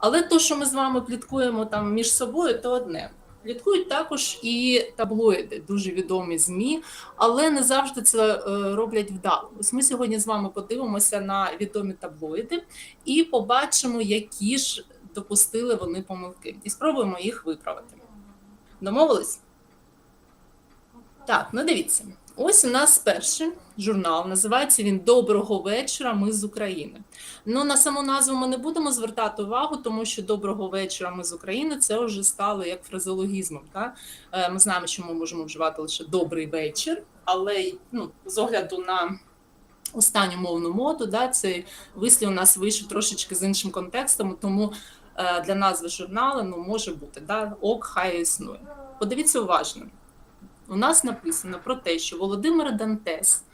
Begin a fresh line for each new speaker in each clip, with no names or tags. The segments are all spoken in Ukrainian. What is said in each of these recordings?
Але то, що ми з вами пліткуємо там між собою, то одне. Пліткують також і таблоїди, дуже відомі ЗМІ, але не завжди це е, роблять вдало. Ось ми сьогодні з вами подивимося на відомі таблоїди і побачимо, які ж допустили вони помилки, і спробуємо їх виправити. Домовились? Так, ну дивіться. Ось у нас перший журнал. Називається він Доброго вечора. Ми з України. Ну на саму назву ми не будемо звертати увагу, тому що доброго вечора. Ми з України це вже стало як фразеологізмом. Так? Е, Ми знаємо, що ми можемо вживати лише добрий вечір, але ну, з огляду на останню мовну моду, да, цей вислів у нас вийшов трошечки з іншим контекстом, тому е, для назви журналу ну, може бути да, ок, хай існує. Подивіться уважно. У нас написано про те, що Володимир Дантес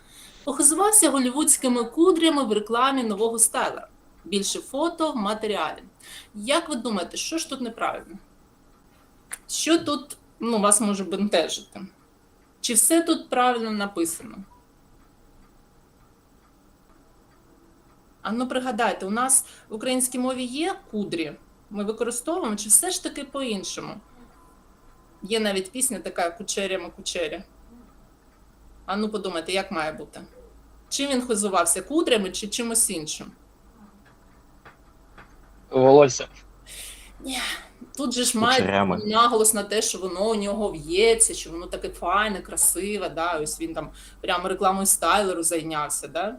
похизувався голівудськими кудрями в рекламі нового стайлера. Більше фото в матеріалі. Як ви думаєте, що ж тут неправильно? Що тут ну, вас може бентежити? Чи все тут правильно написано? А ну пригадайте, у нас в українській мові є кудрі, ми використовуємо, чи все ж таки по-іншому? Є навіть пісня така кучерями кучері. А ну подумайте, як має бути? Чим він хизувався? Кудрями чи чимось іншим?
Волосся.
Ні. Тут же ж має
Кучерями.
наголос на те, що воно у нього в'ється, що воно таке файне, красиве, да? ось він там прямо рекламою стайлеру зайнявся. Да?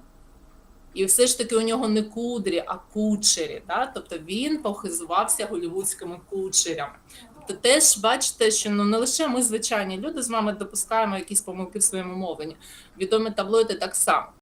І все ж таки у нього не кудрі, а кучері. Да? Тобто він похизувався голівудськими кучерями. Тобто теж бачите, що ну не лише ми, звичайні люди, з вами допускаємо якісь помилки в своєму мовленні. Відомі таблоїди так само.